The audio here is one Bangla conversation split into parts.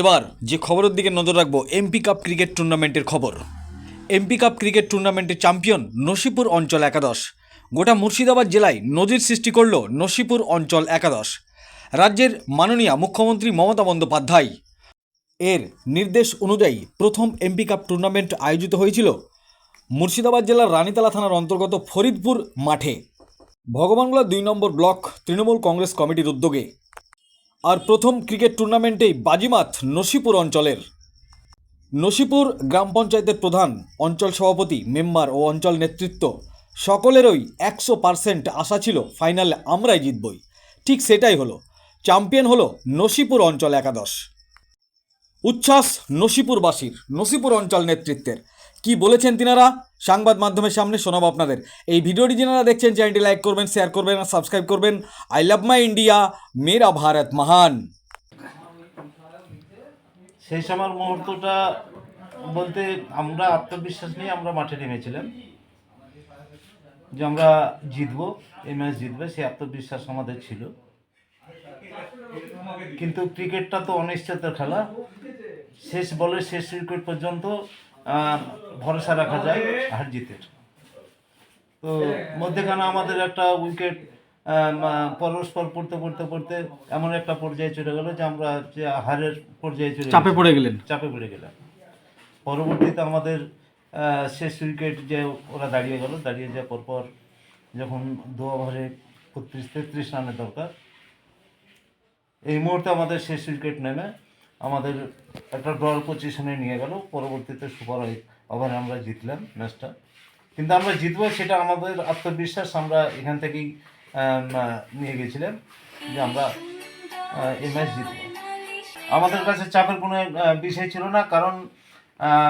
এবার যে খবরের দিকে নজর রাখব, এমপি কাপ ক্রিকেট টুর্নামেন্টের খবর। এমপি কাপ ক্রিকেট টুর্নামেন্টের চ্যাম্পিয়ন নসিপুর অঞ্চল একাদশ। গোটা মুর্শিদাবাদ জেলায় নজির সৃষ্টি করল নসিপুর অঞ্চল একাদশ। রাজ্যের মাননীয় মুখ্যমন্ত্রী মমতা বন্দ্যোপাধ্যায়। এর নির্দেশ অনুযায়ী প্রথম এমপি কাপ টুর্নামেন্ট আয়োজিত হয়েছিল মুর্শিদাবাদ জেলার রানীতলা থানার অন্তর্গত ফরিদপুর মাঠে। ভগবানগোলা দুই নম্বর ব্লক তৃণমূল কংগ্রেস কমিটির উদ্যোগে আর প্রথম ক্রিকেট টুর্নামেন্টেই বাজিমাত নসিপুর অঞ্চলের। নসিপুর গ্রাম পঞ্চায়েতের প্রধান অঞ্চল সভাপতি, মেম্বার ও অঞ্চল নেতৃত্ব সকলেরই একশো পার্সেন্ট আশা ছিল ফাইনালে আমরাই জিতবই। ঠিক সেটাই হলো, চ্যাম্পিয়ন হলো নসিপুর অঞ্চল একাদশ। উচ্ছ্বাস নসিপুরবাসীর, নসিপুর অঞ্চল নেতৃত্বের। কি বলেছেন তিনারা? সংবাদ মাধ্যমের সামনে শোনাবো আপনাদের। এই ভিডিওটি যারা দেখছেন, চ্যানেলটি লাইক করবেন, শেয়ার করবেন আর সাবস্ক্রাইব করবেন। আই লাভ মাই ইন্ডিয়া, মেরা ভারত মহান। সেই সময়ের মুহূর্তটা বলতে আমরা আত্মবিশ্বাস নিয়ে আমরা মাঠে নেমেছিলাম। যে আমরা জিতবো, এই ম্যাচ জিতবে, সেই আত্মবিশ্বাস আমাদের ছিল। কিন্তু ক্রিকেটটা তো অনিশ্চয়তার খেলা। শেষ বলে শেষ উইকেট পর্যন্ত ভরসা রাখা যায় হার জিতের তো মধ্যেখানে আমাদের একটা উইকেট পরস্পর পড়তে পড়তে পড়তে এমন একটা পর্যায়ে চলে গেল যে আমরা যে হারের পর্যায়ে চলে চাপে পড়ে গেলেন। চাপে পড়ে গেলাম। পরবর্তীতে আমাদের শেষ উইকেট যে ওরা দাঁড়িয়ে গেল দাঁড়িয়ে যাওয়ার পরপর যখন দু ওভারে বত্রিশ তেত্রিশ রানের দরকার এই মুহূর্তে আমাদের শেষ উইকেট নেমে আমাদের একটা ড্রল পজিশনে নিয়ে গেল। পরবর্তীতে সুপার ওভারে আমরা জিতলাম ম্যাচটা। কিন্তু আমরা জিতবো সেটা আমাদের আত্মবিশ্বাস। আমরা এখান থেকেই নিয়ে গেছিলাম যে আমরা এই ম্যাচ জিতবো। আমাদের কাছে চাপের কোনো বিষয় ছিল না, কারণ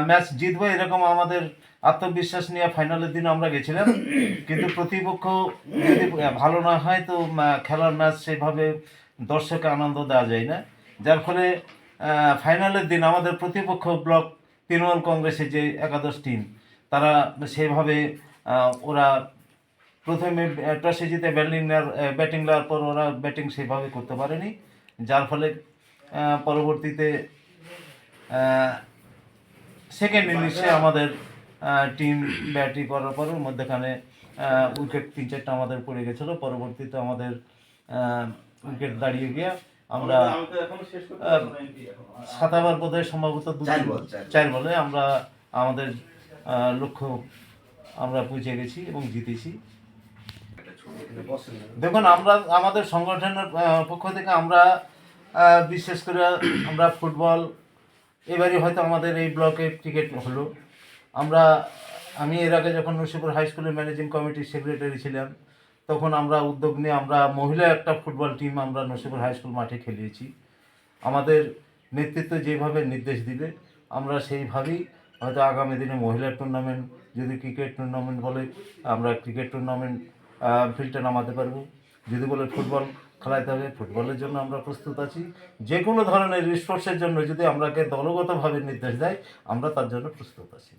ম্যাচ জিতবো এরকম আমাদের আত্মবিশ্বাস নিয়ে ফাইনালের দিন আমরা গেছিলাম। কিন্তু প্রতিপক্ষ যদি ভালো না হয় তো খেলার ম্যাচ সেভাবে দর্শককে আনন্দ দেওয়া যায় না। যার ফলে ফাইনালের দিন আমাদের প্রতিপক্ষ ব্লক তৃণমূল কংগ্রেসের যে একাদশ টিম তারা সেভাবে ওরা প্রথমে টসে জিতে ব্যাটিং নেওয়ার ব্যাটিং নেওয়ার পর ওরা ব্যাটিং সেভাবে করতে পারেনি। যার ফলে পরবর্তীতে সেকেন্ড ইনিংসে আমাদের টিম ব্যাটিং করার পর মধ্যেখানে উইকেট তিন চারটা আমাদের পড়ে গেছিল। পরবর্তীতে আমাদের উইকেট দাঁড়িয়ে গিয়ে আমরা আহ, সাতাবার বোধহয় সম্ভবত দু চার বলে আমরা আমাদের লক্ষ্য আমরা পৌঁছে গেছি এবং জিতেছি। দেখুন আমরা আমাদের সংগঠনের পক্ষ থেকে আমরা বিশেষ করে আমরা ফুটবল এবারই হয়তো আমাদের এই ব্লকে ক্রিকেট হলো। আমরা আমি এর আগে যখন নসিপুর হাই স্কুলের ম্যানেজিং কমিটির সেক্রেটারি ছিলাম তখন আমরা উদ্যোগ নিয়ে আমরা মহিলা একটা ফুটবল টিম আমরা নসিপুর হাই স্কুল মাঠে খেলিয়েছি। আমাদের নেতৃত্ব যেভাবে নির্দেশ দিবে, আমরা সেইভাবেই হয়তো আগামী দিনে মহিলা টুর্নামেন্ট যদি ক্রিকেট টুর্নামেন্ট বলে, আমরা ক্রিকেট টুর্নামেন্ট ফিল্ডে নামাতে পারব। যদি বলে ফুটবল খেলাতে হবে, ফুটবলের জন্য আমরা প্রস্তুত আছি। যে কোনো ধরনের স্পোর্টসের জন্য যদি আমরাকে দলগতভাবে নির্দেশ দেয়, আমরা তার জন্য প্রস্তুত আছি।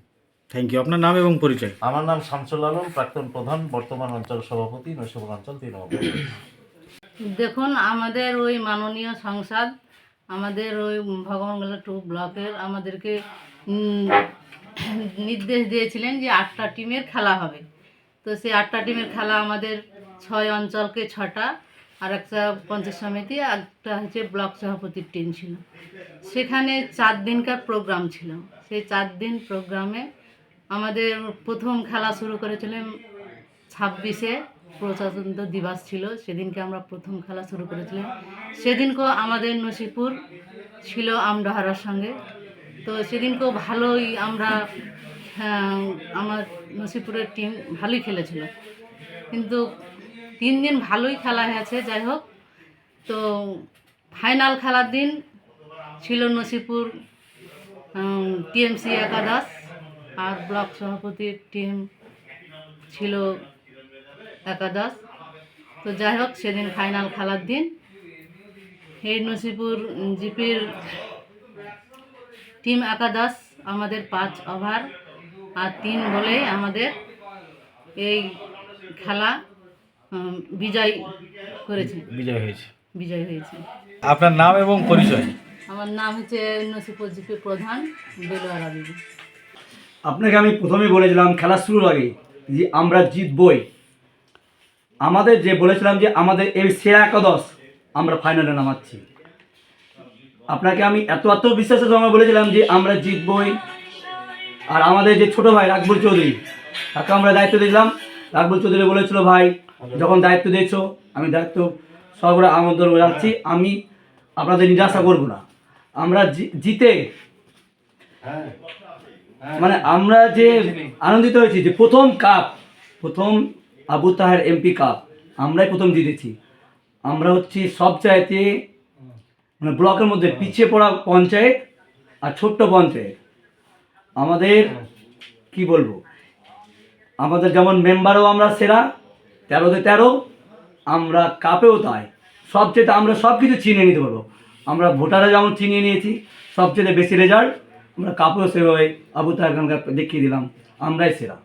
থ্যাংক ইউ আপনার নাম এবং পরিচয়? আমার নাম শামসুল আলম প্রাক্তন প্রধান বর্তমান অঞ্চল সভাপতি নৈশপুর অঞ্চল তৃণমূল দেখুন আমাদের ওই মাননীয় সংসদ আমাদের ওই ভগবানগোলা টু ব্লকের আমাদেরকে নির্দেশ দিয়েছিলেন যে আটটা টিমের খেলা হবে। তো সেই আটটা টিমের খেলা আমাদের ছয় অঞ্চলকে ছটা আর একটা পঞ্চায়েত সমিতি আর একটা হচ্ছে ব্লক সভাপতির টিম ছিল। সেখানে চার দিনকার প্রোগ্রাম ছিল। সেই চার দিন প্রোগ্রামে আমাদের প্রথম খেলা শুরু করেছিলেন ছাব্বিশে প্রজাতন্ত্র দিবস ছিল, সেদিনকে আমরা প্রথম খেলা শুরু করেছিলাম। সেদিনকেও আমাদের নসিপুর ছিল আমডাহারার সঙ্গে। তো সেদিনকেও ভালোই আমরা আমার নসিপুরের টিম ভালোই খেলেছিল। কিন্তু তিন দিন ভালোই খেলা হয়েছে, যাই হোক। তো ফাইনাল খেলার দিন ছিল নসিপুর টিএমসি একাদশ আর ব্লক সভাপতির টিম ছিল একাদশ। তো যাই হোক সেদিন ফাইনাল খেলার দিন। এই নসিপুর জিপির টিম একাদশ আমাদের পাঁচ ওভার আর তিন বলেই আমাদের এই খেলা বিজয় করেছে। বিজয় হয়েছে। বিজয় হয়েছে। আপনার নাম এবং পরিচয়? আমার নাম হচ্ছে নসিপুর জিপি প্রধান বেলোয়ারা বিবি আপনাকে আমি প্রথমেই বলেছিলাম, খেলা শুরুর আগে যে আমরা জিতবই। আমাদের যে বলেছিলাম যে আমাদের এই সেরা একাদশ আমরা ফাইনালে নামাচ্ছি। আপনাকে আমি এত এত বিশ্বাসের সঙ্গে বলেছিলাম যে আমরা জিতবই। আর আমাদের যে ছোট ভাই রাকবুল চৌধুরী, তাকে আমরা দায়িত্ব দিলাম। রাকবুল চৌধুরী বলেছিল, ভাই, যখন দায়িত্ব দিয়েছ, আমি দায়িত্ব সর্বদা আমন্ত্রণ জানাচ্ছি। আমি আপনাদের নিরাশা করব না। আমরা জিতে মানে আমরা যে আনন্দিত হয়েছি যে প্রথম কাপ প্রথম আবু তাহের এমপি কাপ আমরাই প্রথম জিতেছি। আমরা হচ্ছি সব চাইতে মানে ব্লকের মধ্যে পিছিয়ে পড়া পঞ্চায়েত আর ছোট্ট পঞ্চায়েত। আমাদের কি বলব? আমাদের যেমন মেম্বারও আমরা সেরা তেরোতে তেরো আমরা কাপেও তাই। সবচেয়ে আমরা সব কিছু চিনিয়ে নিতে পারব। আমরা ভোটারে যেমন চিনিয়ে নিয়েছি সবচেয়ে বেশি রেজাল্ট আমরা কাপেও সেভাবে আবু তাহের খানকে দেখিয়ে দিলাম আমরাই সেরা।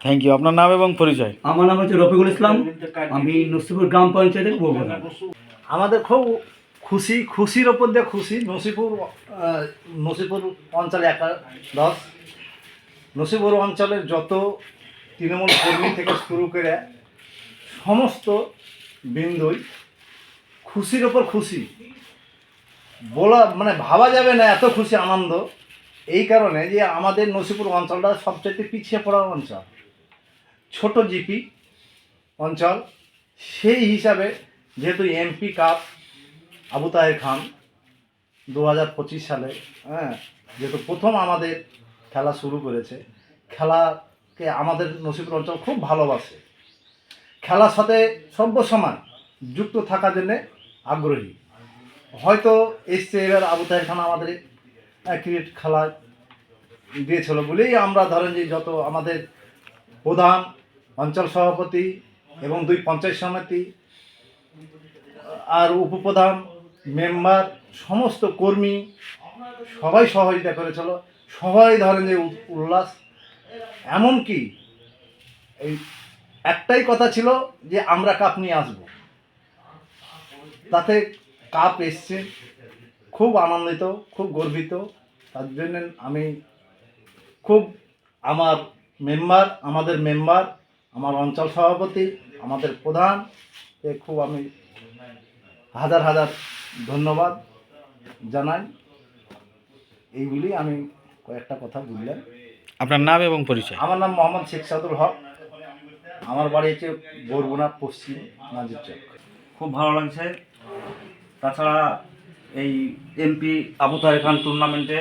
থ্যাংক ইউ আপনার নাম এবং পরিচয়? আমার নাম হচ্ছে রফিকুল ইসলাম আমি নসিপুর গ্রাম পঞ্চায়েতের উপপ্রধান আমাদের খুব খুশি খুশির ওপর দিয়ে খুশি নসিপুর নসিপুর অঞ্চলে একাদশ নসিপুর অঞ্চলের যত তৃণমূল কর্মী থেকে শুরু করে সমস্ত বিন্দুই খুশির ওপর খুশি। বলা মানে ভাবা যাবে না এত খুশি আনন্দ। এই কারণে যে আমাদের নসিপুর অঞ্চলটা সবচেয়ে পিছিয়ে পড়া অঞ্চল। ছোট জিপি অঞ্চল। সেই হিসাবে যেহেতু এমপি কাপ আবু তাহের খান দু হাজার পঁচিশ সালে হ্যাঁ যেহেতু প্রথম আমাদের খেলা শুরু করেছে, খেলাকে আমাদের নসিপুর অঞ্চল খুব ভালোবাসে। খেলার সাথে সর্বসময় যুক্ত থাকার জন্যে আগ্রহী। হয়তো এসছে এবার আবু তাহের খান আমাদের ক্রিকেট খেলা দিয়েছিল বলেই আমরা ধরেন যে যত আমাদের প্রধান অঞ্চল সভাপতি এবং দুই পঞ্চায়েত সমিতি, আর উপপ্রধান মেম্বার, সমস্ত কর্মী সবাই সহযোগিতা করেছিল। সবাই ধরেন যে উল্লাস। এমনকি এই একটাই কথা ছিল যে আমরা কাপ নিয়ে আসব। তাতে কাপ এসছে। খুব আনন্দিত খুব গর্বিত। তার জন্য আমি খুব আমার মেম্বার আমাদের মেম্বার আমার অঞ্চল সভাপতি আমাদের প্রধান এ খুব আমি হাজার হাজার ধন্যবাদ জানাই। এইগুলি আমি কয়েকটা কথা বললাম। আপনার নাম এবং পরিচয়? আমার নাম মোহাম্মদ শেখ সাদুল হক। আমার বাড়ি হচ্ছে বরগুনা পশ্চিম নাজির চক। খুব ভালো লাগছে। তাছাড়া এই এমপি আবু তাহের খান টুর্নামেন্টে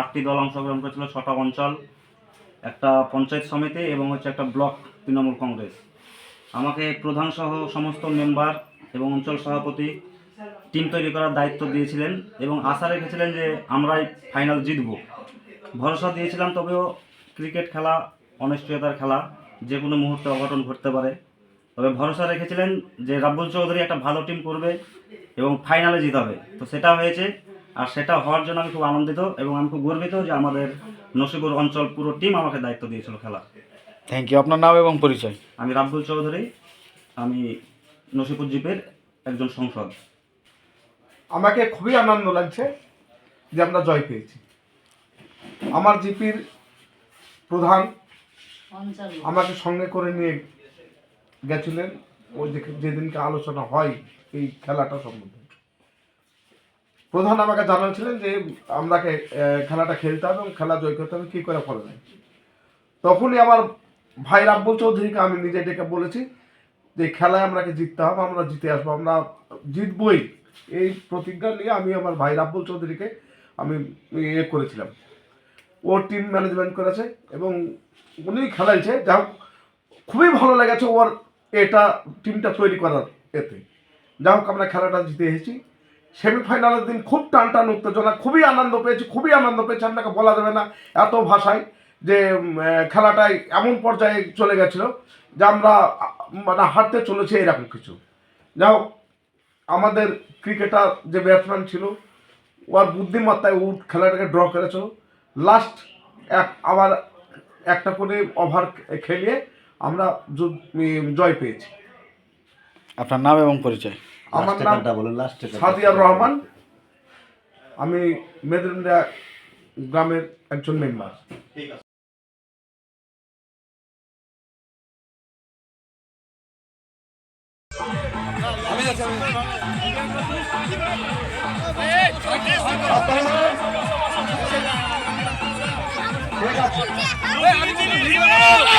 আটটি দল অংশগ্রহণ করেছিল, ছটা অঞ্চল, একটা পঞ্চায়েত সমিতি এবং হচ্ছে একটা ব্লক তৃণমূল কংগ্রেস। আমাকে প্রধান সহ সমস্ত মেম্বার এবং অঞ্চল সভাপতি টিম তৈরি করার দায়িত্ব দিয়েছিলেন এবং আশা রেখেছিলেন যে আমরাই ফাইনাল জিতব। ভরসা দিয়েছিলাম, তবেও ক্রিকেট খেলা অনিশ্চয়তার খেলা, যে কোনো মুহূর্তে অঘটন ঘটতে পারে। তবে ভরসা রেখেছিলেন যে রাব্বুল চৌধুরী একটা ভালো টিম করবে এবং ফাইনালে জিতে জিতাবে তো সেটা হয়েছে। আর সেটা হওয়ার জন্য আমি খুব আনন্দিত এবং আমি খুব গর্বিত যে আমাদের নসিপুর অঞ্চল পুরো টিম আমাকে দায়িত্ব দিয়েছিল খেলা। থ্যাংক ইউ আপনার নাম এবং পরিচয়? আমি রাব্বুল চৌধুরী। আমি নসিপুর জিপের একজন সংসদ। আমাকে খুবই আনন্দ লাগছে যে আমরা জয় পেয়েছি। আমার জিপির প্রধান আমাকে সঙ্গে করে নিয়ে গেছিলেন। ওই যে যেদিনকে আলোচনা হয় এই খেলাটা সম্বন্ধে। প্রধান আমাকে জানাচ্ছিলেন যে আমরাকে আহ, খেলাটা খেলতে হবে এবং খেলা জয় করতে হবে কী করে ফলে নাই তখনই আমার ভাই রাব্বুল চৌধুরীকে আমি নিজে ডেকে বলেছি যে খেলায় আমরাকে জিততে হবে আমরা জিতে আসব আমরা জিতবই। এই প্রতিজ্ঞা নিয়ে আমি আমার ভাই রাব্বুল চৌধুরীকে আমি ইয়ে করেছিলাম। ও টিম ম্যানেজমেন্ট করেছে এবং উনি খেলাইছে। যা খুবই ভালো লেগেছে ওর এটা টিমটা তৈরি করার এতে। যা হোক, আমরা খেলাটা জিতে এসেছি। সেমিফাইনালের দিন খুব টান টান উত্তেজনা, খুবই আনন্দ পেয়েছি, খুবই আনন্দ পেয়েছি, আপনাকে বলা যাবে না এত ভাষায় যে খেলাটাই এমন পর্যায়ে চলে গেছিল যে আমরা মানে হারতে চলেছি এরকম কিছু। যা হোক, আমাদের ক্রিকেটার যে ব্যাটসম্যান ছিল ওর বুদ্ধিমত্তায় ও খেলাটাকে ড্র করেছিল। লাস্ট এক, আবার একটা করে ওভার খেলিয়ে আমরা জয় পেয়েছি। আপনার নাম এবং পরিচয়? আমার নাম সাদিয়ার রহমান। আমি মেদিনীরা গ্রামের একজন মেম্বার মাননীয়